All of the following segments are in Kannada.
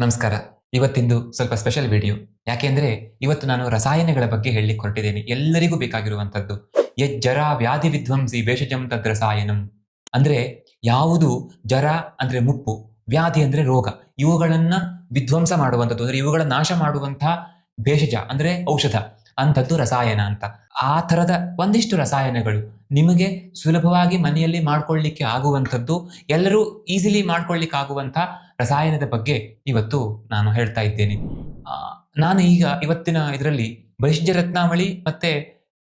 ನಮಸ್ಕಾರ. ಇವತ್ತಿಂದು ಸ್ವಲ್ಪ ಸ್ಪೆಷಲ್ ವಿಡಿಯೋ ಯಾಕೆಂದ್ರೆ ಇವತ್ತು ನಾನು ರಸಾಯನಗಳ ಬಗ್ಗೆ ಹೇಳಲಿಕ್ಕೆ ಹೊರಟಿದ್ದೇನೆ ಎಲ್ಲರಿಗೂ ಬೇಕಾಗಿರುವಂತದ್ದು ಜರ ವ್ಯಾಧಿ ವಿಧ್ವಂಸಿ ಭೇಷಜಂ ತದ್ ರಸಾಯನಂ. ಅಂದ್ರೆ ಯಾವುದು ಜರ ಅಂದ್ರೆ ಮುಪ್ಪು, ವ್ಯಾಧಿ ಅಂದ್ರೆ ರೋಗ. ಇವುಗಳನ್ನ ವಿಧ್ವಂಸ ಮಾಡುವಂಥದ್ದು. ಅಂದ್ರೆ ಇವುಗಳ ನಾಶ ಮಾಡುವಂತಹ ಭೇಷಜ ಅಂದ್ರೆ ಔಷಧ. ಅಂಥದ್ದು ರಸಾಯನ ಅಂತ. ಆ ಥರದ ಒಂದಿಷ್ಟು ರಸಾಯನಗಳು. ನಿಮಗೆ ಸುಲಭವಾಗಿ ಮನೆಯಲ್ಲಿ ಮಾಡ್ಕೊಳ್ಳಿಕ್ಕೆ ಆಗುವಂಥದ್ದು, ಎಲ್ಲರೂ ಈಸಿಲಿ ಮಾಡ್ಕೊಳ್ಳಿಕ್ಕೆ ಆಗುವಂಥ ರಸಾಯನದ ಬಗ್ಗೆ ಇವತ್ತು ನಾನು ಹೇಳ್ತಾ ಇದ್ದೇನೆ. ನಾನು ಈಗ ಇವತ್ತಿನ ಇದರಲ್ಲಿ ಬಹಿಷ್ಯ ರತ್ನಾವಳಿ ಮತ್ತೆ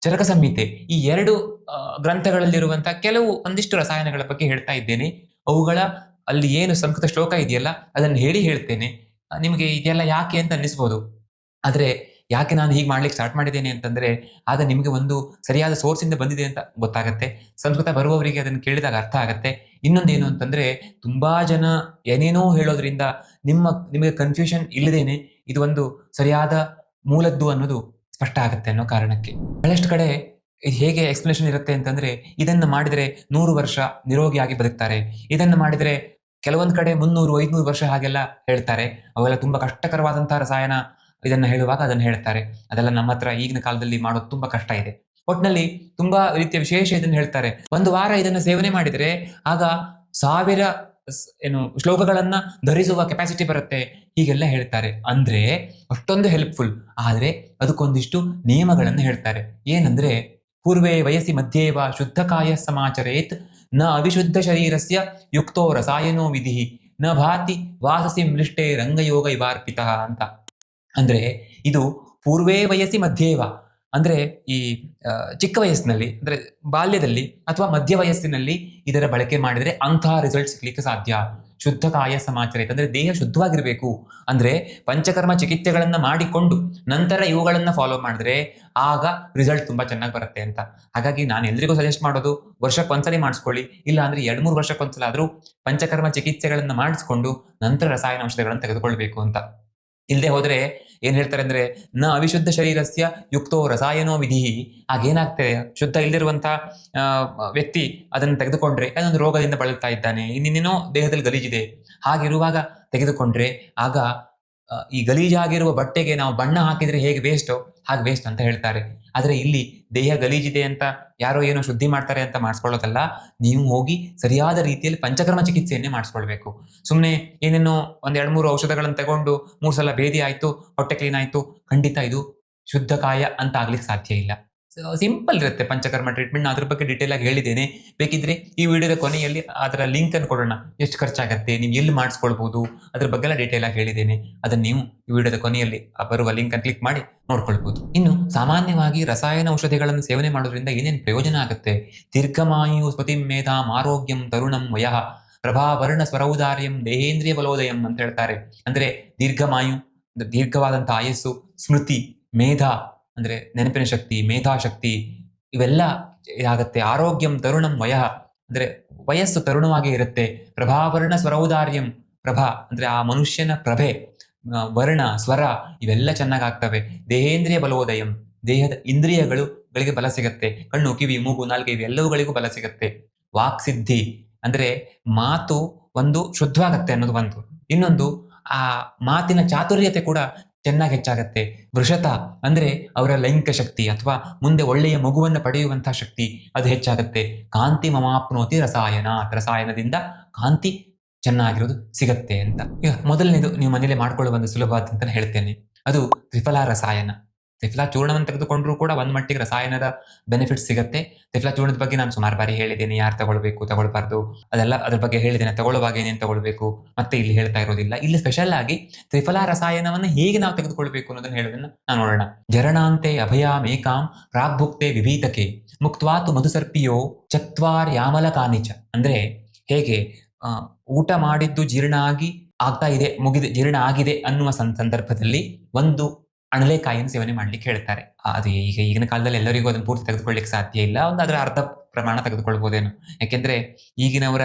ಚರಕ ಸಂಹಿತೆ ಈ ಎರಡು ಗ್ರಂಥಗಳಲ್ಲಿರುವಂಥ ಕೆಲವು ಒಂದಿಷ್ಟು ರಸಾಯನಗಳ ಬಗ್ಗೆ ಹೇಳ್ತಾ ಇದ್ದೇನೆ. ಅವುಗಳ ಅಲ್ಲಿ ಏನು ಸಂಸ್ಕೃತ ಶ್ಲೋಕ ಇದೆಯಲ್ಲ ಅದನ್ನು ಹೇಳಿ ಹೇಳ್ತೇನೆ. ನಿಮಗೆ ಇದೆಲ್ಲ ಯಾಕೆ ಅಂತ ಅನ್ನಿಸ್ಬೋದು. ಆದ್ರೆ ಯಾಕೆ ನಾನು ಹೀಗೆ ಮಾಡ್ಲಿಕ್ಕೆ ಸ್ಟಾರ್ಟ್ ಮಾಡಿದ್ದೇನೆ ಅಂತಂದ್ರೆ, ಆಗ ನಿಮಗೆ ಒಂದು ಸರಿಯಾದ ಸೋರ್ಸ್ ಇಂದ ಬಂದಿದೆ ಅಂತ ಗೊತ್ತಾಗತ್ತೆ. ಸಂಸ್ಕೃತ ಬರುವವರಿಗೆ ಅದನ್ನು ಕೇಳಿದಾಗ ಅರ್ಥ ಆಗತ್ತೆ. ಇನ್ನೊಂದೇನು ಅಂತಂದ್ರೆ, ತುಂಬಾ ಜನ ಏನೇನೋ ಹೇಳೋದ್ರಿಂದ ನಿಮ್ಮ, ನಿಮಗೆ ಕನ್ಫ್ಯೂಷನ್ ಇಲ್ಲದೇನೆ ಇದು ಒಂದು ಸರಿಯಾದ ಮೂಲದ್ದು ಅನ್ನೋದು ಸ್ಪಷ್ಟ ಆಗುತ್ತೆ ಅನ್ನೋ ಕಾರಣಕ್ಕೆ. ಬಹಳಷ್ಟು ಕಡೆ ಹೇಗೆ ಎಕ್ಸ್ಪ್ಲನೇಷನ್ ಇರುತ್ತೆ ಅಂತಂದ್ರೆ, ಇದನ್ನು ಮಾಡಿದ್ರೆ ನೂರು ವರ್ಷ ನಿರೋಗಿಯಾಗಿ ಬದುಕ್ತಾರೆ. ಇದನ್ನು ಮಾಡಿದ್ರೆ ಕೆಲವೊಂದು ಕಡೆ ಮುನ್ನೂರು, ಐದ್ನೂರು ವರ್ಷ ಹಾಗೆಲ್ಲ ಹೇಳ್ತಾರೆ. ಅವೆಲ್ಲ ತುಂಬಾ ಕಷ್ಟಕರವಾದಂತಹ ರಸಾಯನ ಇದನ್ನ ಹೇಳುವಾಗ ಅದನ್ನ ಹೇಳ್ತಾರೆ. ಅದೆಲ್ಲ ನಮ್ಮ ಹತ್ರ ಈಗಿನ ಕಾಲದಲ್ಲಿ ಮಾಡೋದು ತುಂಬಾ ಕಷ್ಟ ಇದೆ. ಒಟ್ನಲ್ಲಿ ತುಂಬಾ ರೀತಿಯ ವಿಶೇಷ ಇದನ್ನ ಹೇಳ್ತಾರೆ. ಒಂದು ವಾರ ಇದನ್ನ ಸೇವನೆ ಮಾಡಿದ್ರೆ ಆಗ ಸಾವಿರ ಏನು ಶ್ಲೋಕಗಳನ್ನ ಧರಿಸುವ ಕೆಪಾಸಿಟಿ ಬರುತ್ತೆ. ಹೀಗೆಲ್ಲ ಹೇಳ್ತಾರೆ. ಅಂದ್ರೆ ಅಷ್ಟೊಂದು ಹೆಲ್ಪ್ಫುಲ್ ಆದರೆ ಅದಕ್ಕೊಂದಿಷ್ಟು ನಿಯಮಗಳನ್ನು ಹೇಳ್ತಾರೆ. ಏನಂದ್ರೆ, ಪೂರ್ವೇ ವಯಸ್ಸಿ ಮಧ್ಯೇವ ಶುದ್ಧ ಕಾಯ ಸಮಾಚರೇತ್, ನ ಅವಿಶುದ್ಧ ಶರೀರಸ್ಯ ಯುಕ್ತೋ ರಸಾಯನೋ ವಿಧಿ, ನ ಭಾತಿ ವಾಸಸಿ ಮೃಷ್ಟೇ ರಂಗಯೋಗ ಇವಾರ್ಪಿತ ಅಂತ. ಅಂದ್ರೆ ಇದು ಪೂರ್ವೇ ವಯಸ್ಸಿ ಮಧ್ಯೇವ. ಅಂದ್ರೆ ಈ ಚಿಕ್ಕ ವಯಸ್ಸಿನಲ್ಲಿ, ಅಂದ್ರೆ ಬಾಲ್ಯದಲ್ಲಿ ಅಥವಾ ಮಧ್ಯ ವಯಸ್ಸಿನಲ್ಲಿ ಇದರ ಬಳಕೆ ಮಾಡಿದ್ರೆ ಅಂತಹ ರಿಸಲ್ಟ್ ಸಿಗ್ಲಿಕ್ಕೆ ಸಾಧ್ಯ. ಶುದ್ಧ ಕಾಯ ಸಮಾಚರಿತ ಅಂದ್ರೆ ದೇಹ ಶುದ್ಧವಾಗಿರಬೇಕು. ಅಂದ್ರೆ ಪಂಚಕರ್ಮ ಚಿಕಿತ್ಸೆಗಳನ್ನ ಮಾಡಿಕೊಂಡು ನಂತರ ಇವುಗಳನ್ನ ಫಾಲೋ ಮಾಡಿದ್ರೆ ಆಗ ರಿಸಲ್ಟ್ ತುಂಬಾ ಚೆನ್ನಾಗಿ ಬರುತ್ತೆ ಅಂತ. ಹಾಗಾಗಿ ನಾನು ಎಲ್ರಿಗೂ ಸಜೆಸ್ಟ್ ಮಾಡೋದು ವರ್ಷಕ್ಕೊಂದ್ಸಲಿ ಮಾಡಿಸ್ಕೊಳ್ಳಿ. ಇಲ್ಲ ಅಂದ್ರೆ ಎರಡು ಮೂರು ವರ್ಷಕ್ಕೊಂದ್ಸಲ ಆದ್ರೂ ಪಂಚಕರ್ಮ ಚಿಕಿತ್ಸೆಗಳನ್ನ ಮಾಡಿಸ್ಕೊಂಡು ನಂತರ ರಸಾಯನ ಔಷಧಗಳನ್ನು ತೆಗೆದುಕೊಳ್ಬೇಕು ಅಂತ. ಇಲ್ಲದೆ ಹೋದ್ರೆ ಏನ್ ಹೇಳ್ತಾರೆ ಅಂದ್ರೆ ನ ಅವಿಶುದ್ಧ ಶರೀರಸ್ಯ ಯುಕ್ತೋ ರಸಾಯನೋ ವಿಧಿ. ಆಗೇನಾಗ್ತದೆ ಶುದ್ಧ ಇಲ್ದಿರುವಂತಹ ಆ, ವ್ಯಕ್ತಿ ಅದನ್ನು ತೆಗೆದುಕೊಂಡ್ರೆ ಅದೊಂದು ರೋಗದಿಂದ ಬಳಲ್ತಾ ಇದ್ದಾನೆ. ಇನ್ನೇನೋ ದೇಹದಲ್ಲಿ ಗಲೀಜಿದೆ. ಹಾಗಿರುವಾಗ ತೆಗೆದುಕೊಂಡ್ರೆ ಆಗ ಈ ಗಲೀಜಾಗಿರುವ ಬಟ್ಟೆಗೆ ನಾವು ಬಣ್ಣ ಹಾಕಿದ್ರೆ ಹೇಗೆ ವೇಸ್ಟೋ ಹಾಗೆ ವೇಸ್ಟ್ ಅಂತ ಹೇಳ್ತಾರೆ. ಆದರೆ ಇಲ್ಲಿ ದೇಹ ಗಲೀಜಿದೆ ಅಂತ ಯಾರೋ ಏನೋ ಶುದ್ಧಿ ಮಾಡ್ತಾರೆ ಅಂತ ಮಾಡಿಸ್ಕೊಳ್ಳೋದಲ್ಲ. ನೀವು ಹೋಗಿ ಸರಿಯಾದ ರೀತಿಯಲ್ಲಿ ಪಂಚಕರ್ಮ ಚಿಕಿತ್ಸೆಯನ್ನೇ ಮಾಡಿಸ್ಕೊಳ್ಬೇಕು. ಸುಮ್ಮನೆ ಏನೇನೋ ಒಂದು ಎರಡು ಮೂರು ಔಷಧಗಳನ್ನು ತಗೊಂಡು ಮೂರು ಸಲ ಭೇದಿ ಆಯ್ತು, ಹೊಟ್ಟೆ ಕ್ಲೀನ್ ಆಯ್ತು, ಖಂಡಿತ ಇದು ಶುದ್ಧ ಕಾಯ ಅಂತ ಆಗ್ಲಿಕ್ಕೆ ಸಾಧ್ಯ ಇಲ್ಲ. ಸಿಂಪಲ್ ಇರುತ್ತೆ ಪಂಚಕರ್ಮ ಟ್ರೀಟ್ಮೆಂಟ್ ಅದ್ರ ಬಗ್ಗೆ ಡೀಟೇಲ್ ಆಗಿ ಹೇಳಿದ್ದೇನೆ. ಬೇಕಿದ್ರೆ ಈ ವಿಡಿಯೋದ ಕೊನೆಯಲ್ಲಿ ಅದರ ಲಿಂಕ್ ಅನ್ನು ಕೊಡೋಣ. ಎಷ್ಟು ಖರ್ಚಾಗತ್ತೆ, ನೀವು ಎಲ್ಲಿ ಮಾಡಿಸ್ಕೊಳ್ಬಹುದು ಅದ್ರ ಬಗ್ಗೆ ಎಲ್ಲ ಡೀಟೇಲ್ ಆಗಿ ಹೇಳಿದ್ದೇನೆ. ಅದನ್ನ ನೀವು ಈ ವಿಡಿಯೋದ ಕೊನೆಯಲ್ಲಿ ಬರುವ ಲಿಂಕ್ ಅನ್ನು ಕ್ಲಿಕ್ ಮಾಡಿ ನೋಡ್ಕೊಳ್ಬಹುದು ಇನ್ನು ಸಾಮಾನ್ಯವಾಗಿ ರಸಾಯನ ಔಷಧಿಗಳನ್ನು ಸೇವನೆ ಮಾಡೋದ್ರಿಂದ ಏನೇನು ಪ್ರಯೋಜನ ಆಗುತ್ತೆ? ದೀರ್ಘಮಾಯು ಸ್ಪತಿ ಮೇಧಾಂ ಆರೋಗ್ಯಂ ತರುಣಂ ವಯಃ ಪ್ರಭಾವರ್ಣ ಸ್ವರೌದಾರ್ಯಂ ದೇಹೇಂದ್ರಿಯ ಬಲೋದಯಂ ಅಂತ ಹೇಳ್ತಾರೆ. ಅಂದ್ರೆ ದೀರ್ಘಮಾಯು ದೀರ್ಘವಾದಂತಹ ಆಯಸ್ಸು, ಸ್ಮೃತಿ, ಮೇಧ ಅಂದ್ರೆ ನೆನಪಿನ ಶಕ್ತಿ, ಮೇಧಾಶಕ್ತಿ ಇವೆಲ್ಲ ಆಗತ್ತೆ ಆರೋಗ್ಯಂ ತರುಣಂ ವಯ. ಅಂದ್ರೆ ವಯಸ್ಸು ತರುಣವಾಗಿ ಇರುತ್ತೆ. ಪ್ರಭಾವರ್ಣ ಸ್ವರೌದಾರ್ಯಂ ಪ್ರಭಾ ಅಂದ್ರೆ ಆ ಮನುಷ್ಯನ ಪ್ರಭೆ ವರ್ಣ, ಸ್ವರ ಇವೆಲ್ಲ ಚೆನ್ನಾಗಿ ಆಗ್ತವೆ ದೇಹೇಂದ್ರಿಯ ಬಲೋದಯಂ, ದೇಹದ ಇಂದ್ರಿಯಗಳು ಗಳಿಗೆ ಬಲ ಸಿಗತ್ತೆ. ಕಣ್ಣು, ಕಿವಿ, ಮೂಗು ನಾಲ್ಕು ಇವೆಲ್ಲವುಗಳಿಗೂ ಬಲ ಸಿಗತ್ತೆ. ವಾಕ್ಸಿದ್ಧಿ ಅಂದ್ರೆ ಮಾತು ಒಂದು ಶುದ್ಧವಾಗತ್ತೆ ಅನ್ನೋದು ಒಂದು. ಇನ್ನೊಂದು ಆ ಮಾತಿನ ಚಾತುರ್ಯತೆ ಕೂಡ ಚೆನ್ನಾಗಿ ಹೆಚ್ಚಾಗತ್ತೆ. ವೃಷತ ಅಂದ್ರೆ ಅವರ ಲೈಂಗಿಕ ಶಕ್ತಿ ಅಥವಾ ಮುಂದೆ ಒಳ್ಳೆಯ ಮಗುವನ್ನು ಪಡೆಯುವಂತಹ ಶಕ್ತಿ ಅದು ಹೆಚ್ಚಾಗತ್ತೆ. ಕಾಂತಿ ಮಮಾಪ್ನೋತಿ ರಸಾಯನ ರಸಾಯನದಿಂದ ಕಾಂತಿ ಚೆನ್ನಾಗಿರೋದು ಸಿಗತ್ತೆ ಅಂತ. ಈಗ ಮೊದಲನೇದು ನೀವು ಮನೇಲಿ ಮಾಡ್ಕೊಳ್ಳುವ ಒಂದು ಅಂತ ಹೇಳ್ತೇನೆ. ಅದು ತ್ರಿಫಲ ರಸಾಯನ. ತ್ರಿಫಲ ಚೂರ್ಣವನ್ನು ತೆಗೆದುಕೊಂಡ್ರು ಕೂಡ ಒಂದ್ ಮಟ್ಟಿಗೆ ರಸಾಯನದ ಬೆನಿಫಿಟ್ ಸಿಗುತ್ತೆ. ತ್ರಿಫಲ ಚೂರ್ಣದ ಬಗ್ಗೆ ನಾನು ಸುಮಾರು ಬಾರಿ ಹೇಳಿದ್ದೀನಿ, ಯಾರು ತಗೊಳ್ಬೇಕು, ತಗೊಳ್ಬಾರ್ದು, ಅದೆಲ್ಲ ಅದ್ರ ಬಗ್ಗೆ ಹೇಳಿದ್ದೇನೆ ತಗೊಳ್ಳುವಾಗ ಏನೇನು ತಗೊಳ್ಬೇಕು, ಮತ್ತೆ ಇಲ್ಲಿ ಹೇಳ್ತಾ ಇರೋದಿಲ್ಲ. ಇಲ್ಲಿ ಸ್ಪೆಷಲ್ ಆಗಿ ತ್ರಿಫಲ ರಸಾಯನವನ್ನು ಹೇಗೆ ನಾವು ತೆಗೆದುಕೊಳ್ಬೇಕು ಅನ್ನೋದನ್ನ ಹೇಳೋದನ್ನ ನಾನು ನೋಡೋಣ. ಜರಣಾಂತೆ ಅಭಯಾಮೇಕಾಂ ರಾಭುಕ್ತೆ ವಿಭೀತಕೆ ಮುಕ್ತ್ವಾತು ಮಧುಸರ್ಪಿಯೋ ಚತ್ವಾರ್ ಯಾಮಲ ಕಾನಿಚ. ಅಂದ್ರೆ ಹೇಗೆ ಊಟ ಮಾಡಿದ್ದು ಜೀರ್ಣ ಆಗಿ ಆಗ್ತಾ ಇದೆ, ಮುಗಿದ ಜೀರ್ಣ ಆಗಿದೆ ಅನ್ನುವ ಸಂದರ್ಭದಲ್ಲಿ ಒಂದು ಅಣಲೆಕಾಯಿಯನ್ನು ಸೇವನೆ ಮಾಡ್ಲಿಕ್ಕೆ ಹೇಳ್ತಾರೆ. ಅದು ಈಗ ಈಗಿನ ಕಾಲದಲ್ಲಿ ಎಲ್ಲರಿಗೂ ಅದನ್ನು ಪೂರ್ತಿ ತೆಗೆದುಕೊಳ್ಳಿಕ್ಕೆ ಸಾಧ್ಯ ಇಲ್ಲ. ಒಂದು ಅದರ ಅರ್ಧ ಪ್ರಮಾಣ ತೆಗೆದುಕೊಳ್ಬೋದೇನೋ. ಯಾಕೆಂದ್ರೆ ಈಗಿನವರ,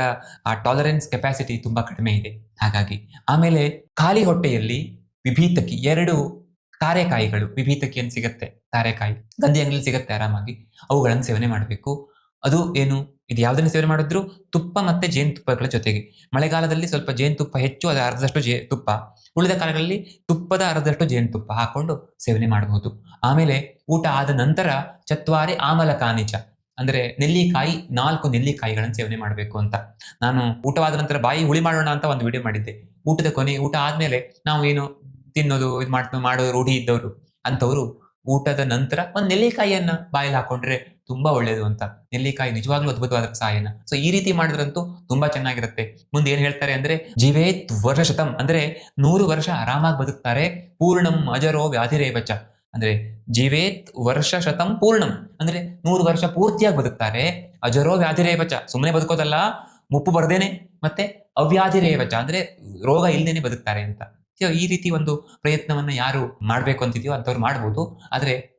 ಆ ಟಾಲರೆನ್ಸ್ ಕೆಪಾಸಿಟಿ ತುಂಬಾ ಕಡಿಮೆ ಇದೆ. ಹಾಗಾಗಿ ಆಮೇಲೆ ಖಾಲಿ ಹೊಟ್ಟೆಯಲ್ಲಿ ವಿಭೀತಕಿ, ಎರಡು ತಾರೆಕಾಯಿಗಳು ವಿಭೀತಕಿ ಅಂತ ಸಿಗತ್ತೆ. ತಾರೆಕಾಯಿ, ಗಂಧಿ ಅಂಗಲಿ ಸಿಗತ್ತೆ ಆರಾಮಾಗಿ. ಅವುಗಳನ್ನು ಸೇವನೆ ಮಾಡಬೇಕು. ಅದು ಏನು? ಇದು ಯಾವುದನ್ನು ಸೇವನೆ ಮಾಡಿದ್ರು? ತುಪ್ಪ ಮತ್ತೆ ಜೇನುತುಪ್ಪಗಳ ಜೊತೆಗೆ. ಮಳೆಗಾಲದಲ್ಲಿ ಸ್ವಲ್ಪ ಜೇನುತುಪ್ಪ ಹೆಚ್ಚು ಅದರ ಅರ್ಧದಷ್ಟು ಜೇ ತುಪ್ಪ. ಉಳಿದ ಕಾಲಗಳಲ್ಲಿ ತುಪ್ಪದ ಅರ್ಧದಷ್ಟು ಜೇನುತುಪ್ಪ ಹಾಕೊಂಡು ಸೇವನೆ ಮಾಡಬಹುದು. ಆಮೇಲೆ ಊಟ ಆದ ನಂತರ ಚತ್ವಾರಿ ಆಮಲ ಕಾನಿಚ ಅಂದ್ರೆ ನೆಲ್ಲಿಕಾಯಿ, ನಾಲ್ಕು ನೆಲ್ಲಿಕಾಯಿಗಳನ್ನು ಸೇವನೆ ಮಾಡಬೇಕು ಅಂತ. ನಾನು ಊಟವಾದ ನಂತರ ಬಾಯಿ ಹುಳಿ ಮಾಡೋಣ ಅಂತ ಒಂದು ವಿಡಿಯೋ ಮಾಡಿದ್ದೆ. ಊಟದ ಕೊನೆ ಊಟ ಆದ್ಮೇಲೆ ನಾವು ಏನು ತಿನ್ನೋದು, ಇದು ಮಾಡ್ ಮಾಡೋ ರೂಢಿ ಇದ್ದವರು ಅಂತವರು ಊಟದ ನಂತರ ಒಂದು ನೆಲ್ಲಿಕಾಯಿಯನ್ನ ಬಾಯಲ್ಲಿ ಹಾಕೊಂಡ್ರೆ ತುಂಬಾ ಒಳ್ಳೇದು ಅಂತ. ನೆಲ್ಲಿಕಾಯಿ ನಿಜವಾಗ್ಲೂ ಅದ್ಭುತವಾದ ಸಾಯನ ಸೊ ಈ ರೀತಿ ಮಾಡಿದ್ರಂತೂ ತುಂಬಾ ಚೆನ್ನಾಗಿರುತ್ತೆ. ಮುಂದೆ ಏನ್ ಹೇಳ್ತಾರೆ ಅಂದ್ರೆ, ಜೀವೇತ್ ವರ್ಷ ಶತಂ ಅಂದ್ರೆ ನೂರು ವರ್ಷ ಆರಾಮಾಗಿ ಬದುಕ್ತಾರೆ. ಪೂರ್ಣಂ ಅಜರೋ ವ್ಯಾಧಿರೇವಚ. ಅಂದ್ರೆ ಜೀವೇತ್ ವರ್ಷ ಶತಂ ಪೂರ್ಣಂ. ಅಂದ್ರೆ ನೂರು ವರ್ಷ ಪೂರ್ತಿಯಾಗಿ ಬದುಕ್ತಾರೆ. ಅಜರೋ ವ್ಯಾಧಿರೇವಚ. ಸುಮ್ಮನೆ ಬದುಕೋದಲ್ಲ, ಮುಪ್ಪು ಬರ್ದೇನೆ ಮತ್ತೆ ಅವ್ಯಾಧಿರೇವಚ. ಅಂದ್ರೆ ರೋಗ ಇಲ್ದೇನೆ ಬದುಕ್ತಾರೆ ಅಂತ. So, ಈ ರೀತಿ ಒಂದು ಪ್ರಯತ್ನವನ್ನ ಯಾರು ಮಾಡಬೇಕು ಅಂತಿದೆಯೋ ಅಂಥವ್ರು ಮಾಡ್ಬೋದು. ಆದರೆ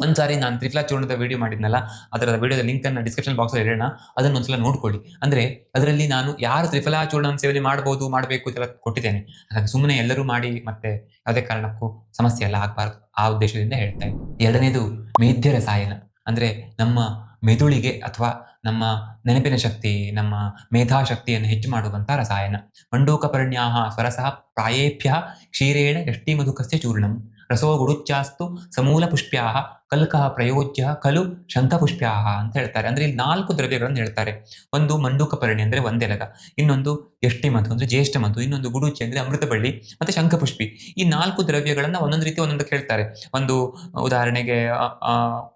ಒಂದ್ಸಾರಿ ನಾನು ತ್ರಿಫಲಾ ಚೂರ್ಣದ ವಿಡಿಯೋ ಮಾಡಿದ್ನಲ್ಲ ಅದರ ವಿಡಿಯೋದ ಲಿಂಕ್ ಅನ್ನ ಡಿಸ್ಕ್ರಿಪ್ಷನ್ ಬಾಕ್ಸ್ ಇಡೋಣ. ಅದನ್ನ ಒಂದ್ಸಲ ನೋಡ್ಕೊಳ್ಳಿ. ಅಂದ್ರೆ ಅದರಲ್ಲಿ ನಾನು ಯಾರು ತ್ರಿಫಲಾ ಚೂರ್ಣ ಸೇವನೆ ಮಾಡಬಹುದು ಮಾಡಬೇಕು ಇದೆಲ್ಲ ಕೊಟ್ಟಿದ್ದೇನೆ. ಹಾಗಾಗಿ ಸುಮ್ಮನೆ ಎಲ್ಲರೂ ಮಾಡಿ ಮತ್ತೆ ಯಾವುದೇ ಕಾರಣಕ್ಕೂ ಸಮಸ್ಯೆ ಎಲ್ಲ ಆಗಬಾರ್ದು ಆ ಉದ್ದೇಶದಿಂದ ಹೇಳ್ತಾ ಇದ್ದೀನಿ. ಎರಡನೇದು ಮೇಧ್ಯ ರಸಾಯನ ಅಂದ್ರೆ ನಮ್ಮ ಮೆದುಳಿಗೆ ಅಥವಾ ನಮ್ಮ ನೆನಪಿನ ಶಕ್ತಿ, ನಮ್ಮ ಮೇಧಾಶಕ್ತಿಯನ್ನು ಹೆಚ್ಚು ಮಾಡುವಂಥ ರಸಾಯನ. ಮಂಡೂಕಪರ್ಣ್ಯಾಹ ಸ್ವರಸಃ ಪ್ರಾಯೇಭ್ಯ ಕ್ಷೀರೇಣ ಯಷ್ಟಿಮಧುಕಸ್ಯ ಚೂರ್ಣಂ. ರಸೋ ಗುಡುಚ್ಚಾಸ್ತು ಸಮೂಲ ಪುಷ್ಪ್ಯಾಹ ಕಲ್ಕಃ ಪ್ರಯೋಜ್ಯ ಕಲು ಶಂಖಪುಷ್ಪ್ಯಾಹ ಅಂತ ಹೇಳ್ತಾರೆ. ಅಂದ್ರೆ ಇಲ್ಲಿ ನಾಲ್ಕು ದ್ರವ್ಯಗಳನ್ನು ಹೇಳ್ತಾರೆ. ಒಂದು ಮಂಡೂಕಪರ್ಣಿ ಅಂದ್ರೆ ಒಂದೆಲಗ ಇನ್ನೊಂದು ಎಷ್ಟಿ ಮಧು ಅಂದ್ರೆ ಜ್ಯೇಷ್ಠ ಮಧು, ಇನ್ನೊಂದು ಗುಡುಚಿ ಅಂದ್ರೆ ಅಮೃತಬಳ್ಳಿ ಮತ್ತೆ ಶಂಖಪುಷ್ಪಿ. ಈ ನಾಲ್ಕು ದ್ರವ್ಯಗಳನ್ನ ಒಂದೊಂದು ರೀತಿ ಒಂದೊಂದಕ್ಕೆ ಹೇಳ್ತಾರೆ ಒಂದು ಉದಾಹರಣೆಗೆ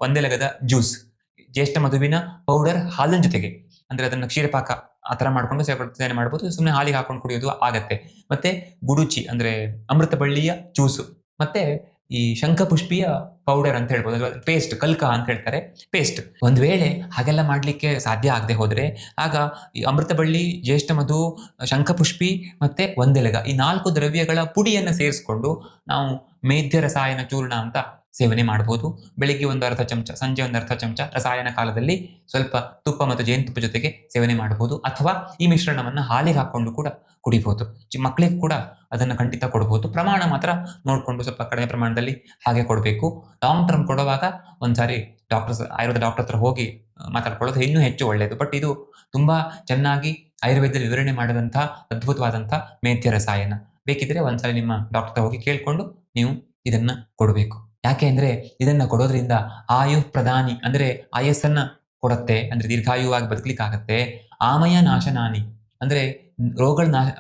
ಒಂದೆಲಗದ ಜ್ಯೂಸ್. ಜ್ಯೇಷ್ಠ ಮಧುವಿನ ಪೌಡರ್ ಹಾಲಿನ ಜೊತೆಗೆ. ಅಂದ್ರೆ ಅದನ್ನ ಕ್ಷೀರಪಾಕ ಆ ಥರ ಮಾಡ್ಕೊಂಡು ಸೇವ- ಸೇವನೆ ಮಾಡ್ಬೋದು. ಸುಮ್ಮನೆ ಹಾಲಿಗೆ ಹಾಕೊಂಡು ಕುಡಿಯೋದು ಆಗತ್ತೆ. ಮತ್ತೆ ಗುಡುಚಿ ಅಂದ್ರೆ ಅಮೃತ ಬಳ್ಳಿಯ ಜ್ಯೂಸು ಮತ್ತೆ ಈ ಶಂಖಪುಷ್ಪಿಯ ಪೌಡರ್ ಅಂತ ಹೇಳ್ಬೋದು. ಪೇಸ್ಟ್ ಕಲ್ಕ ಅಂತ ಹೇಳ್ತಾರೆ. ಪೇಸ್ಟ್ ಒಂದ್ ವೇಳೆ ಹಾಗೆಲ್ಲ ಮಾಡ್ಲಿಕ್ಕೆ ಸಾಧ್ಯ ಆಗದೆ ಹೋದ್ರೆ ಆಗ ಈ ಅಮೃತ ಬಳ್ಳಿ ಜ್ಯೇಷ್ಠ ಮಧು, ಶಂಖಪುಷ್ಪಿ ಮತ್ತೆ ಒಂದೆಲಗ ಈ ನಾಲ್ಕು ದ್ರವ್ಯಗಳ ಪುಡಿಯನ್ನು ಸೇರಿಸ್ಕೊಂಡು ನಾವು ಮೇಧ್ಯ ರಸಾಯನ ಚೂರ್ಣ ಅಂತ ಸೇವನೆ ಮಾಡಬಹುದು ಬೆಳಿಗ್ಗೆ ಒಂದು ಅರ್ಧ ಚಮಚ, ಸಂಜೆ ಒಂದು ಅರ್ಧ ಚಮಚ ರಸಾಯನ ಕಾಲದಲ್ಲಿ ಸ್ವಲ್ಪ ತುಪ್ಪ ಮತ್ತು ಜೇನುತುಪ್ಪ ಜೊತೆಗೆ ಸೇವನೆ ಮಾಡಬಹುದು ಅಥವಾ ಈ ಮಿಶ್ರಣವನ್ನು ಹಾಲಿಗೆ ಹಾಕೊಂಡು ಕೂಡ ಕುಡಿಬಹುದು ಮಕ್ಕಳಿಗೆ ಕೂಡ ಅದನ್ನು ಖಂಡಿತ ಕೊಡಬಹುದು ಪ್ರಮಾಣ ಮಾತ್ರ ನೋಡಿಕೊಂಡು ಸ್ವಲ್ಪ ಕಡಿಮೆ ಪ್ರಮಾಣದಲ್ಲಿ ಹಾಗೆ ಕೊಡಬೇಕು. ಲಾಂಗ್ ಟರ್ಮ್ ಕೊಡುವಾಗ ಒಂದ್ಸಾರಿ ಡಾಕ್ಟರ್ಸ್ ಆಯುರ್ವೇದ ಡಾಕ್ಟರ್ ಹತ್ರ ಹೋಗಿ ಮಾತಾಡ್ಕೊಳ್ಳೋದು ಇನ್ನೂ ಹೆಚ್ಚು ಒಳ್ಳೆಯದು ಬಟ್ ಇದು ತುಂಬಾ ಚೆನ್ನಾಗಿ ಆಯುರ್ವೇದದಲ್ಲಿ ವಿವರಣೆ ಮಾಡಿದಂಥ ಅದ್ಭುತವಾದಂಥ ಮೇಧ್ಯ ರಸಾಯನ. ಬೇಕಿದ್ರೆ ಒಂದ್ಸಲ ನಿಮ್ಮ ಡಾಕ್ಟರ್ ಹೋಗಿ ಕೇಳಿಕೊಂಡು ನೀವು ಇದನ್ನ ಕೊಡಬೇಕು. ಯಾಕೆ ಅಂದ್ರೆ ಇದನ್ನ ಕೊಡೋದ್ರಿಂದ ಆಯು ಪ್ರಧಾನಿ ಅಂದ್ರೆ ಆಯಸ್ಸನ್ನ ಕೊಡುತ್ತೆ, ಅಂದ್ರೆ ದೀರ್ಘಾಯುವಾಗಿ ಬದುಕಲಿಕ್ಕಾಗತ್ತೆ. ಆಮಯ ನಾಶನಾನಿ ಅಂದ್ರೆ ರೋಗಗಳು ನಾಶ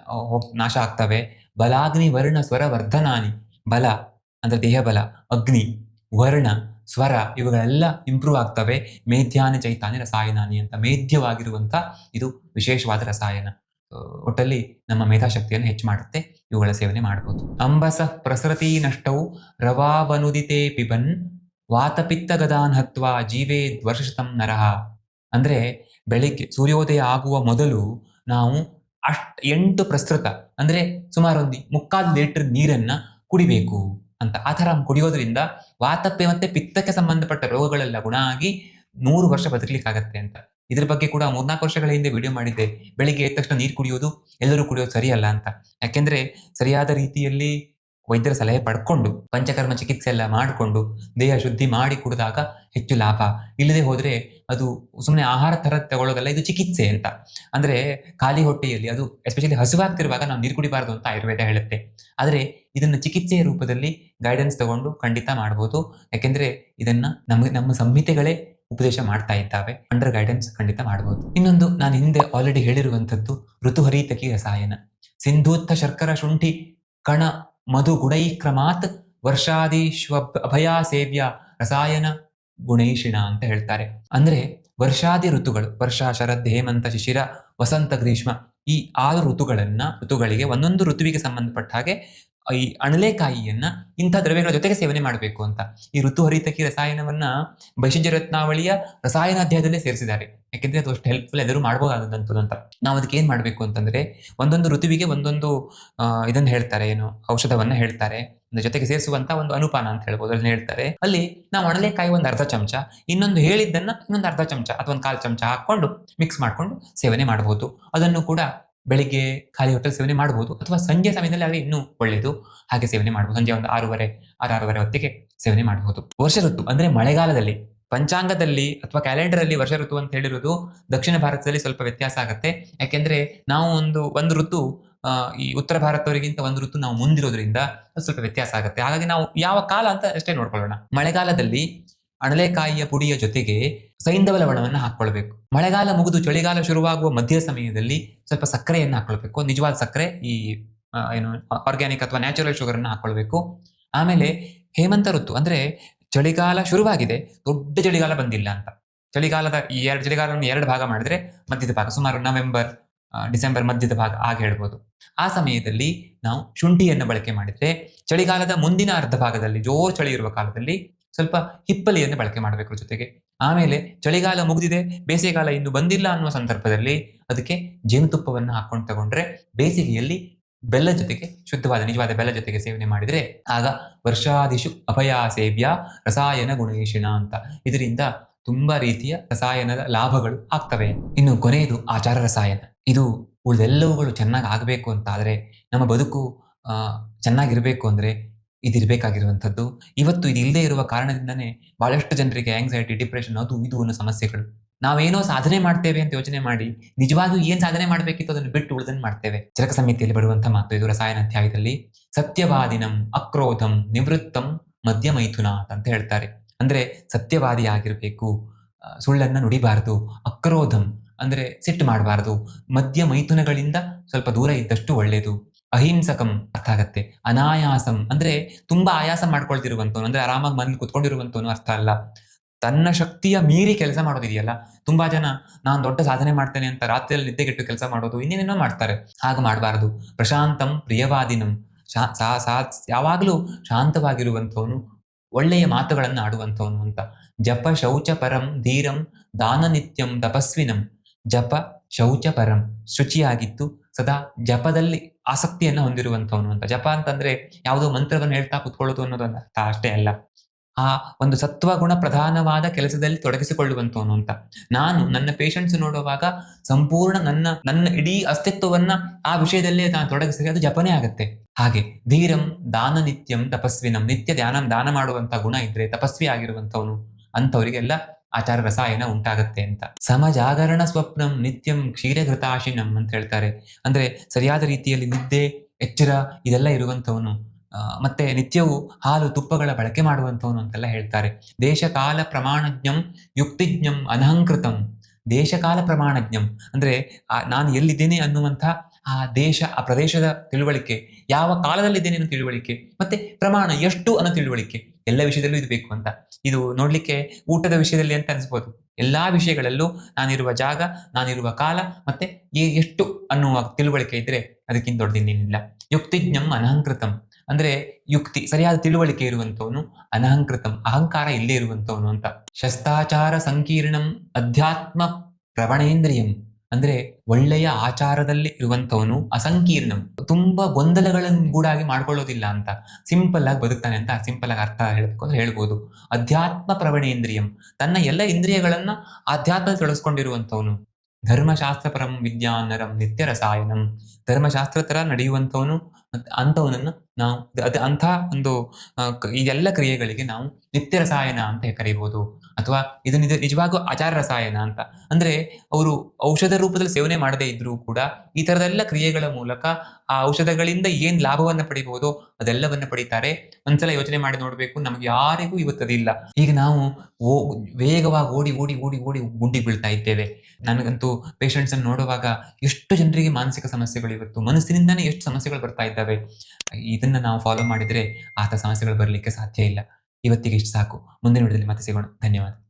ನಾಶ ಆಗ್ತವೆ. ಬಲಾಗ್ನಿ, ವರ್ಣ, ಸ್ವರ, ವರ್ಧನಾನಿ, ಬಲ ಅಂದ್ರೆ ದೇಹಬಲ, ಅಗ್ನಿ, ವರ್ಣ, ಸ್ವರ ಇವುಗಳೆಲ್ಲ ಇಂಪ್ರೂವ್ ಆಗ್ತವೆ. ಮೇಧ್ಯಾನಿ ಚೈತಾನಿ, ರಸಾಯನಾನಿ ಅಂತ ಮೇಧ್ಯವಾಗಿರುವಂಥ ಇದು ವಿಶೇಷವಾದ ರಸಾಯನ. ಒಟ್ಟಲ್ಲಿ ನಮ್ಮ ಮೇಧಾಶಕ್ತಿಯನ್ನು ಹೆಚ್ಚು ಮಾಡುತ್ತೆ. ಇವುಗಳ ಸೇವನೆ ಮಾಡಬಹುದು. ಅಂಬಸ ಪ್ರಸೃತಿ ನಷ್ಟವು, ರವಾವನುದಿತೆ ಪಿಬನ್, ವಾತಪಿತ್ತ ಗದಾನ್ ಹತ್ವ ಜೀವೇ ದ್ವರ್ಷತಂ ನರಹ ಅಂದ್ರೆ ಬೆಳಿಗ್ಗೆ ಸೂರ್ಯೋದಯ ಆಗುವ ಮೊದಲು ನಾವು ಅಷ್ಟ್ ಎಂಟು ಪ್ರಸೃತ, ಅಂದ್ರೆ ಸುಮಾರು ಒಂದು ಮುಕ್ಕಾಲು ಲೀಟರ್ ನೀರನ್ನ ಕುಡಿಬೇಕು ಅಂತ. ಆ ಥರ ಕುಡಿಯೋದ್ರಿಂದ ವಾತಪ್ಯ ಮತ್ತೆ ಪಿತ್ತಕ್ಕೆ ಸಂಬಂಧಪಟ್ಟ ರೋಗಗಳೆಲ್ಲ ಗುಣ ಆಗಿ ನೂರು ವರ್ಷ ಬದುಕಲಿಕ್ಕಾಗತ್ತೆ ಅಂತ. ಇದ್ರ ಬಗ್ಗೆ ಕೂಡ ಮೂರ್ನಾಲ್ಕು ವರ್ಷಗಳ ಹಿಂದೆ ವಿಡಿಯೋ ಮಾಡಿದ್ದೆ. ಬೆಳಿಗ್ಗೆ ಎದ್ದ ತಕ್ಷಣ ನೀರು ಕುಡಿಯೋದು, ಎಲ್ಲರೂ ಕುಡಿಯೋದು ಸರಿಯಲ್ಲ ಅಂತ. ಯಾಕೆಂದ್ರೆ ಸರಿಯಾದ ರೀತಿಯಲ್ಲಿ ವೈದ್ಯರ ಸಲಹೆ ಪಡ್ಕೊಂಡು, ಪಂಚಕರ್ಮ ಚಿಕಿತ್ಸೆ ಎಲ್ಲ ಮಾಡಿಕೊಂಡು, ದೇಹ ಶುದ್ಧಿ ಮಾಡಿ ಕುಡಿದಾಗ ಹೆಚ್ಚು ಲಾಭ. ಇಲ್ಲದೆ ಹೋದ್ರೆ ಅದು ಸುಮ್ಮನೆ ಆಹಾರ ತರ ತಗೊಳ್ಳೋದಲ್ಲ, ಇದು ಚಿಕಿತ್ಸೆ ಅಂತ. ಅಂದ್ರೆ ಖಾಲಿ ಹೊಟ್ಟೆಯಲ್ಲಿ ಅದು ಎಸ್ಪೆಷಲಿ ಹಸುವಾಗ್ತಿರುವಾಗ ನಾವು ನೀರು ಕುಡಿಬಾರ್ದು ಅಂತ ಆಯುರ್ವೇದ ಹೇಳುತ್ತೆ. ಆದ್ರೆ ಇದನ್ನ ಚಿಕಿತ್ಸೆಯ ರೂಪದಲ್ಲಿ ಗೈಡೆನ್ಸ್ ತಗೊಂಡು ಖಂಡಿತ ಮಾಡ್ಬೋದು. ಯಾಕೆಂದ್ರೆ ಇದನ್ನ ನಮಗೆ ನಮ್ಮ ಸಂಹಿತೆಗಳೇ ಉಪದೇಶ ಮಾಡ್ತಾ ಇದ್ದಾವೆ. ಅಂಡರ್ ಗೈಡೆನ್ಸ್ ಖಂಡಿತ ಮಾಡಬಹುದು ಇನ್ನೊಂದು, ನಾನು ಹಿಂದೆ ಆಲ್ರೆಡಿ ಹೇಳಿರುವಂತದ್ದು ಋತುಹರಿತಕಿ ರಸಾಯನ. ಸಿಂಧೂತ್ಥ ಶರ್ಕರ ಶುಂಠಿ, ಕಣ, ಮಧು ಗುಣೈಕ್ರಮಾತ್ ವರ್ಷಾದೀಶ್ವ ಅಭಯ ಸೇವ್ಯ ರಸಾಯನ ಗುಣೈಷಿಣ ಅಂತ ಹೇಳ್ತಾರೆ. ಅಂದ್ರೆ ವರ್ಷಾದಿ ಋತುಗಳು, ವರ್ಷ, ಶರದ್, ಹೇಮಂತ, ಶಿಶಿರ, ವಸಂತ, ಗ್ರೀಷ್ಮ ಈ ಆರು ಋತುಗಳನ್ನ ಋತುಗಳಿಗೆ ಒಂದೊಂದು ಋತುವಿಗೆ ಸಂಬಂಧಪಟ್ಟ ಹಾಗೆ ಈ ಅಣಲೆಕಾಯಿಯನ್ನ ಇಂಥ ದ್ರವ್ಯಗಳ ಜೊತೆಗೆ ಸೇವನೆ ಮಾಡಬೇಕು ಅಂತ. ಈ ಋತು ಹರಿತಕ್ಕೆ ರಸಾಯನವನ್ನ ಬೈಷಜ್ಯ ರತ್ನಾವಳಿಯ ರಸಾಯನ ಅಧ್ಯಾಯದಲ್ಲೇ ಸೇರಿಸಿದ್ದಾರೆ. ಯಾಕೆಂದ್ರೆ ಅದು ಅಷ್ಟು ಹೆಲ್ಪ್ಫುಲ್ ಎಲ್ಲರೂ ಮಾಡಬಹುದಾದಂಥದ್ದು ಅಂತ. ನಾವು ಅದಕ್ಕೆ ಏನ್ ಮಾಡ್ಬೇಕು ಅಂತಂದ್ರೆ ಒಂದೊಂದು ಋತುವಿಗೆ ಒಂದೊಂದು ಇದನ್ನು ಹೇಳ್ತಾರೆ, ಏನು, ಔಷಧವನ್ನ ಹೇಳ್ತಾರೆ. ಜೊತೆಗೆ ಸೇರಿಸುವಂತ ಒಂದು ಅನುಪಾನ ಅಂತ ಹೇಳ್ಬೋದು. ಅದನ್ನ ಹೇಳ್ತಾರೆ. ಅಲ್ಲಿ ನಾವು ಅಣಲೆಕಾಯಿ ಒಂದು ಅರ್ಧ ಚಮಚ, ಇನ್ನೊಂದು ಹೇಳಿದ್ದನ್ನ ಇನ್ನೊಂದು ಅರ್ಧ ಚಮಚ ಅಥವಾ ಒಂದು ಕಾಲು ಚಮಚ ಹಾಕೊಂಡು ಮಿಕ್ಸ್ ಮಾಡ್ಕೊಂಡು ಸೇವನೆ ಮಾಡಬಹುದು ಅದನ್ನು ಕೂಡ ಬೆಳಿಗ್ಗೆ ಖಾಲಿ ಹೊಟ್ಟೆ ಸೇವನೆ ಮಾಡಬಹುದು ಅಥವಾ ಸಂಜೆ ಸಮಯದಲ್ಲಿ ಆದರೆ ಇನ್ನೂ ಒಳ್ಳೆಯದು. ಹಾಗೆ ಸೇವನೆ ಮಾಡಬಹುದು ಸಂಜೆ ಒಂದು ಆರೂವರೆ, ಆರು, ಆರೂವರೆ ಹೊತ್ತಿಗೆ ಸೇವನೆ ಮಾಡಬಹುದು ವರ್ಷ ಋತು ಅಂದ್ರೆ ಮಳೆಗಾಲದಲ್ಲಿ, ಪಂಚಾಂಗದಲ್ಲಿ ಅಥವಾ ಕ್ಯಾಲೆಂಡರ್ ಅಲ್ಲಿ ವರ್ಷ ಋತು ಅಂತ ಹೇಳಿರೋದು ದಕ್ಷಿಣ ಭಾರತದಲ್ಲಿ ಸ್ವಲ್ಪ ವ್ಯತ್ಯಾಸ ಆಗುತ್ತೆ. ಯಾಕೆಂದ್ರೆ ನಾವು ಒಂದು ಒಂದು ಋತು ಈ ಉತ್ತರ ಭಾರತವರಿಗಿಂತ ಒಂದು ಋತು ನಾವು ಮುಂದಿರೋದ್ರಿಂದ ಸ್ವಲ್ಪ ವ್ಯತ್ಯಾಸ ಆಗುತ್ತೆ. ಹಾಗಾಗಿ ನಾವು ಯಾವ ಕಾಲ ಅಂತ ಅಷ್ಟೇ ನೋಡ್ಕೊಳ್ಳೋಣ. ಮಳೆಗಾಲದಲ್ಲಿ ಅಣಲೆಕಾಯಿಯ ಪುಡಿಯ ಜೊತೆಗೆ ಸೈಂಧವ ಲವಣವನ್ನು ಹಾಕ್ಕೊಳ್ಬೇಕು. ಮಳೆಗಾಲ ಮುಗಿದು ಚಳಿಗಾಲ ಶುರುವಾಗುವ ಮಧ್ಯ ಸಮಯದಲ್ಲಿ ಸ್ವಲ್ಪ ಸಕ್ಕರೆಯನ್ನು ಹಾಕೊಳ್ಬೇಕು ನಿಜವಾದ ಸಕ್ಕರೆ ಈ ಏನು ಆರ್ಗ್ಯಾನಿಕ್ ಅಥವಾ ನ್ಯಾಚುರಲ್ ಶುಗರ್ ಅನ್ನು ಹಾಕೊಳ್ಬೇಕು ಆಮೇಲೆ ಹೇಮಂತ ಋತು ಅಂದ್ರೆ ಚಳಿಗಾಲ ಶುರುವಾಗಿದೆ, ದೊಡ್ಡ ಚಳಿಗಾಲ ಬಂದಿಲ್ಲ ಅಂತ. ಚಳಿಗಾಲದ ಈ ಎರಡು, ಚಳಿಗಾಲವನ್ನು ಎರಡು ಭಾಗ ಮಾಡಿದ್ರೆ ಮಧ್ಯದ ಭಾಗ, ಸುಮಾರು ನವೆಂಬರ್ ಡಿಸೆಂಬರ್ ಮಧ್ಯದ ಭಾಗ ಆಗ ಹೇಳ್ಬೋದು. ಆ ಸಮಯದಲ್ಲಿ ನಾವು ಶುಂಠಿಯನ್ನು ಬಳಕೆ ಮಾಡಿದ್ರೆ ಚಳಿಗಾಲದ ಮುಂದಿನ ಅರ್ಧ ಭಾಗದಲ್ಲಿ, ಜೋರು ಚಳಿ ಇರುವ ಕಾಲದಲ್ಲಿ ಸ್ವಲ್ಪ ಹಿಪ್ಪಲಿಯನ್ನು ಬಳಕೆ ಮಾಡಬೇಕು ಜೊತೆಗೆ. ಆಮೇಲೆ ಚಳಿಗಾಲ ಮುಗಿದಿದೆ, ಬೇಸಿಗೆಗಾಲ ಇನ್ನು ಬಂದಿಲ್ಲ ಅನ್ನುವ ಸಂದರ್ಭದಲ್ಲಿ ಅದಕ್ಕೆ ಜೇನುತುಪ್ಪವನ್ನು ಹಾಕೊಂಡು ತಗೊಂಡ್ರೆ ಬೇಸಿಗೆಯಲ್ಲಿ ಬೆಲ್ಲ ಜೊತೆಗೆ, ಶುದ್ಧವಾದ ನಿಜವಾದ ಬೆಲ್ಲ ಜೊತೆಗೆ ಸೇವನೆ ಮಾಡಿದ್ರೆ ಆಗ ವರ್ಷಾದಿಶು ಅಭಯ ಸೇವ್ಯ ರಸಾಯನ ಗುಣೇಶಿನ ಅಂತ. ಇದರಿಂದ ತುಂಬಾ ರೀತಿಯ ರಸಾಯನದ ಲಾಭಗಳು ಆಗ್ತವೆ. ಇನ್ನು ಕೊನೆಯದು ಆಚಾರ ರಸಾಯನ. ಇದು ಉಳಿದೆಲ್ಲವುಗಳು ಚೆನ್ನಾಗಿ ಆಗಬೇಕು ಅಂತ ಆದ್ರೆ ನಮ್ಮ ಬದುಕು ಚೆನ್ನಾಗಿರಬೇಕು ಅಂದ್ರೆ ಇದಿರ್ಬೇಕಾಗಿರುವಂಥದ್ದು. ಇವತ್ತು ಇದು ಇಲ್ಲದೆ ಇರುವ ಕಾರಣದಿಂದನೇ ಬಹಳಷ್ಟು ಜನರಿಗೆ ಆಂಗ್ಸೈಟಿ ಡಿಪ್ರೆಷನ್ ಅದು ಇದು ಅನ್ನೋ ಸಮಸ್ಯೆಗಳು. ನಾವೇನೋ ಸಾಧನೆ ಮಾಡ್ತೇವೆ ಅಂತ ಯೋಚನೆ ಮಾಡಿ, ನಿಜವಾಗಿಯೂ ಏನ್ ಸಾಧನೆ ಮಾಡಬೇಕಿತ್ತು ಅದನ್ನು ಬಿಟ್ಟು ಉಳಿದನ್ನು ಮಾಡ್ತೇವೆ. ಚರಕ ಸಮಿತಿಯಲ್ಲಿ ಬರುವಂತಹ ಮಾತು ಇದು ರಸಾಯನ ಅಧ್ಯಾಯದಲ್ಲಿ. ಸತ್ಯವಾದಿನಂ ಅಕ್ರೋಧಂ ನಿವೃತ್ತಂ ಮಧ್ಯ ಮೈಥುನಾಥ್ ಅಂತ ಹೇಳ್ತಾರೆ. ಅಂದ್ರೆ ಸತ್ಯವಾದಿ ಆಗಿರಬೇಕು ಸುಳ್ಳನ್ನ ನುಡಿಬಾರದು, ಅಕ್ರೋಧಂ ಅಂದ್ರೆ ಸಿಟ್ಟು ಮಾಡಬಾರದು. ಮದ್ಯ ಮೈಥುನಗಳಿಂದ ಸ್ವಲ್ಪ ದೂರ ಇದ್ದಷ್ಟು ಒಳ್ಳೆಯದು ಅಹಿಂಸಕಂ ಅರ್ಥ ಆಗತ್ತೆ ಅನಾಯಾಸಂ ಅಂದ್ರೆ ತುಂಬಾ ಆಯಾಸ ಮಾಡ್ಕೊಳ್ತಿರುವಂತವನು ಅಂದ್ರೆ ಆರಾಮಾಗಿ ಮನೇಲಿ ಕುತ್ಕೊಂಡಿರುವಂತವನು ಅರ್ಥ ಅಲ್ಲ. ತನ್ನ ಶಕ್ತಿಯ ಮೀರಿ ಕೆಲಸ ಮಾಡೋದಿದೆಯಲ್ಲ, ತುಂಬಾ ಜನ ನಾನು ದೊಡ್ಡ ಸಾಧನೆ ಮಾಡ್ತೇನೆ ಅಂತ ರಾತ್ರಿಯಲ್ಲಿ ನಿದ್ದೆಗೆಟ್ಟು ಕೆಲಸ ಮಾಡೋದು, ಇನ್ನೇನೇನೋ ಮಾಡ್ತಾರೆ. ಹಾಗೆ ಮಾಡಬಾರದು. ಪ್ರಶಾಂತಂ ಪ್ರಿಯವಾದಿನಂ. ಶಾ, ಸಾ ಯಾವಾಗಲೂ ಶಾಂತವಾಗಿರುವಂಥವನು, ಒಳ್ಳೆಯ ಮಾತುಗಳನ್ನು ಆಡುವಂಥವನು ಅಂತ. ಜಪ ಶೌಚ ಪರಂ ಧೀರಂ ದಾನ ನಿತ್ಯಂ ತಪಸ್ವಿನಂ. ಜಪ ಶೌಚ ಪರಂ. ಶುಚಿಯಾಗಿದ್ದು ಸದಾ ಜಪದಲ್ಲಿ ಆಸಕ್ತಿಯನ್ನ ಹೊಂದಿರುವಂತವನು ಅಂತ. ಜಪ ಅಂತಂದ್ರೆ ಯಾವುದೋ ಮಂತ್ರವನ್ನು ಹೇಳ್ತಾ ಕುತ್ಕೊಳ್ಳೋದು ಅನ್ನೋದು ಅರ್ಥ ಅಷ್ಟೇ ಅಲ್ಲ. ಆ ಒಂದು ಸತ್ವಗುಣ ಪ್ರಧಾನವಾದ ಕೆಲಸದಲ್ಲಿ ತೊಡಗಿಸಿಕೊಳ್ಳುವಂತವನು ಅಂತ. ನಾನು ನನ್ನ ಪೇಷಂಟ್ಸ್ ನೋಡುವಾಗ ಸಂಪೂರ್ಣ ನನ್ನ ನನ್ನ ಇಡೀ ಅಸ್ತಿತ್ವವನ್ನ ಆ ವಿಷಯದಲ್ಲೇ ನಾನು ತೊಡಗಿಸಿದ್ರೆ ಅದು ಜಪನೇ ಆಗುತ್ತೆ. ಹಾಗೆ ಧೀರಂ ದಾನ ನಿತ್ಯಂ ತಪಸ್ವಿನಂ. ನಿತ್ಯ ಧ್ಯಾನ ದಾನ ಮಾಡುವಂತ ಗುಣ ಇದ್ರೆ ತಪಸ್ವಿ ಆಗಿರುವಂತವನು ಅಂಥವರಿಗೆಲ್ಲ ಆಚಾರ ರಸಾಯನ ಉಂಟಾಗತ್ತೆ ಅಂತ. ಸಮಜಾಗರಣ ಸ್ವಪ್ನಂ ನಿತ್ಯಂ ಕ್ಷೀರಘೃತಾಶಿನಂ ಅಂತ ಹೇಳ್ತಾರೆ. ಅಂದ್ರೆ ಸರಿಯಾದ ರೀತಿಯಲ್ಲಿ ನಿದ್ದೆ, ಎಚ್ಚರ ಇದೆಲ್ಲ ಇರುವಂತವನು ಮತ್ತೆ ನಿತ್ಯವು ಹಾಲು ತುಪ್ಪಗಳ ಬಳಕೆ ಮಾಡುವಂತವನು ಅಂತೆಲ್ಲ ಹೇಳ್ತಾರೆ. ದೇಶಕಾಲ ಪ್ರಮಾಣಜ್ಞಂ ಯುಕ್ತಿಜ್ಞಂ ಅನಹಂಕೃತಂ. ದೇಶಕಾಲ ಪ್ರಮಾಣಜ್ಞಂ. ಅಂದ್ರೆ ನಾನು ಎಲ್ಲಿದ್ದೇನೆ ಅನ್ನುವಂಥ ಆ ದೇಶ, ಆ ಪ್ರದೇಶದ ತಿಳುವಳಿಕೆ, ಯಾವ ಕಾಲದಲ್ಲಿದ್ದೇನೆ ಅನ್ನೋ ತಿಳುವಳಿಕೆ, ಮತ್ತೆ ಪ್ರಮಾಣ ಎಷ್ಟು ಅನ್ನೋ ತಿಳುವಳಿಕೆ, ಎಲ್ಲ ವಿಷಯದಲ್ಲೂ ಇದು ಬೇಕು ಅಂತ. ಇದು ನೋಡ್ಲಿಕ್ಕೆ ಊಟದ ವಿಷಯದಲ್ಲಿ ಅಂತ ಅನಿಸ್ಬೋದು. ಎಲ್ಲಾ ವಿಷಯಗಳಲ್ಲೂ ನಾನಿರುವ ಜಾಗ, ನಾನಿರುವ ಕಾಲ, ಮತ್ತೆ ಎಷ್ಟು ಅನ್ನುವ ತಿಳುವಳಿಕೆ ಇದ್ರೆ ಅದಕ್ಕಿಂತ ದೊಡ್ಡದಿನ್ನೇನಿಲ್ಲ ಯುಕ್ತಿಜ್ಞಂ ಅನಹಂಕೃತಂ. ಅಂದ್ರೆ ಯುಕ್ತಿ, ಸರಿಯಾದ ತಿಳುವಳಿಕೆ ಇರುವಂತವನು ಅನಹಂಕೃತಂ, ಅಹಂಕಾರ ಇಲ್ಲೇ ಇರುವಂತವನು ಅಂತ. ಶಸ್ತಾಚಾರ ಸಂಕೀರ್ಣಂ ಅಧ್ಯಾತ್ಮ ಪ್ರವಣೇಂದ್ರಿಯಂ. ಅಂದ್ರೆ ಒಳ್ಳೆಯ ಆಚಾರದಲ್ಲಿ ಇರುವಂತವನು ಅಸಂಕೀರ್ಣಂ. ತುಂಬಾ ಗೊಂದಲಗಳನ್ನು ಗೂಡಾಗಿ ಮಾಡ್ಕೊಳ್ಳೋದಿಲ್ಲ ಅಂತ ಸಿಂಪಲ್ ಆಗಿ ಬದುಕ್ತಾನೆ ಅಂತ ಸಿಂಪಲ್ ಆಗಿ ಅರ್ಥ ಹೇಳಬೇಕು ಅಂದ್ರೆ ಹೇಳ್ಬೋದು. ಅಧ್ಯಾತ್ಮ ಪ್ರವಣೇಂದ್ರಿಯಂ. ತನ್ನ ಎಲ್ಲ ಇಂದ್ರಿಯಗಳನ್ನ ಅಧ್ಯಾತ್ಮ ತೊಳಸ್ಕೊಂಡಿರುವಂತವನು ಧರ್ಮಶಾಸ್ತ್ರ ಪರಂ ವಿದ್ಯಾನರಂ ನಿತ್ಯ ರಸಾಯನಂ. ಧರ್ಮಶಾಸ್ತ್ರ ತರ ನಡೆಯುವಂತವನು ಅಂತವನನ್ನ ನಾವು ಅದು ಅಂಥ ಒಂದು ಈ ಎಲ್ಲ ಕ್ರಿಯೆಗಳಿಗೆ ನಾವು ನಿತ್ಯ ರಸಾಯನ ಅಂತ ಕರೀಬಹುದು ಅಥವಾ ಇದು ನಿಜ ನಿಜವಾಗೂ ಆಚಾರ ರಸಾಯನ ಅಂತ. ಅಂದ್ರೆ ಅವರು ಔಷಧ ರೂಪದಲ್ಲಿ ಸೇವನೆ ಮಾಡದೇ ಇದ್ರೂ ಕೂಡ ಈ ತರದೆಲ್ಲ ಕ್ರಿಯೆಗಳ ಮೂಲಕ ಆ ಔಷಧಗಳಿಂದ ಏನ್ ಲಾಭವನ್ನ ಪಡಿಬಹುದು ಅದೆಲ್ಲವನ್ನ ಪಡಿತಾರೆ. ಒಂದ್ಸಲ ಯೋಚನೆ ಮಾಡಿ ನೋಡ್ಬೇಕು, ನಮ್ಗೆ ಯಾರಿಗೂ ಇವತ್ತದಿಲ್ಲ. ಈಗ ನಾವು ಓ, ವೇಗವಾಗಿ ಓಡಿ ಓಡಿ ಓಡಿ ಓಡಿ ಗುಂಡಿ ಬೀಳ್ತಾ ಇದ್ದೇವೆ. ನನಗಂತೂ ಪೇಷಂಟ್ಸ್ ಅನ್ನು ನೋಡುವಾಗ ಎಷ್ಟು ಜನರಿಗೆ ಮಾನಸಿಕ ಸಮಸ್ಯೆಗಳು ಇವತ್ತು, ಮನಸ್ಸಿನಿಂದಾನೇ ಎಷ್ಟು ಸಮಸ್ಯೆಗಳು ಬರ್ತಾ ಇದ್ದಾವೆ. ಇದನ್ನ ನಾವು ಫಾಲೋ ಮಾಡಿದ್ರೆ ಆತ ಸಮಸ್ಯೆಗಳು ಬರಲಿಕ್ಕೆ ಸಾಧ್ಯ ಇಲ್ಲ. ಇವತ್ತಿಗೆ ಇಷ್ಟು ಸಾಕು. ಮುಂದಿನ ವಿಡಿಯೋದಲ್ಲಿ ಮತ್ತೆ ಸಿಗೋಣ. ಧನ್ಯವಾದ.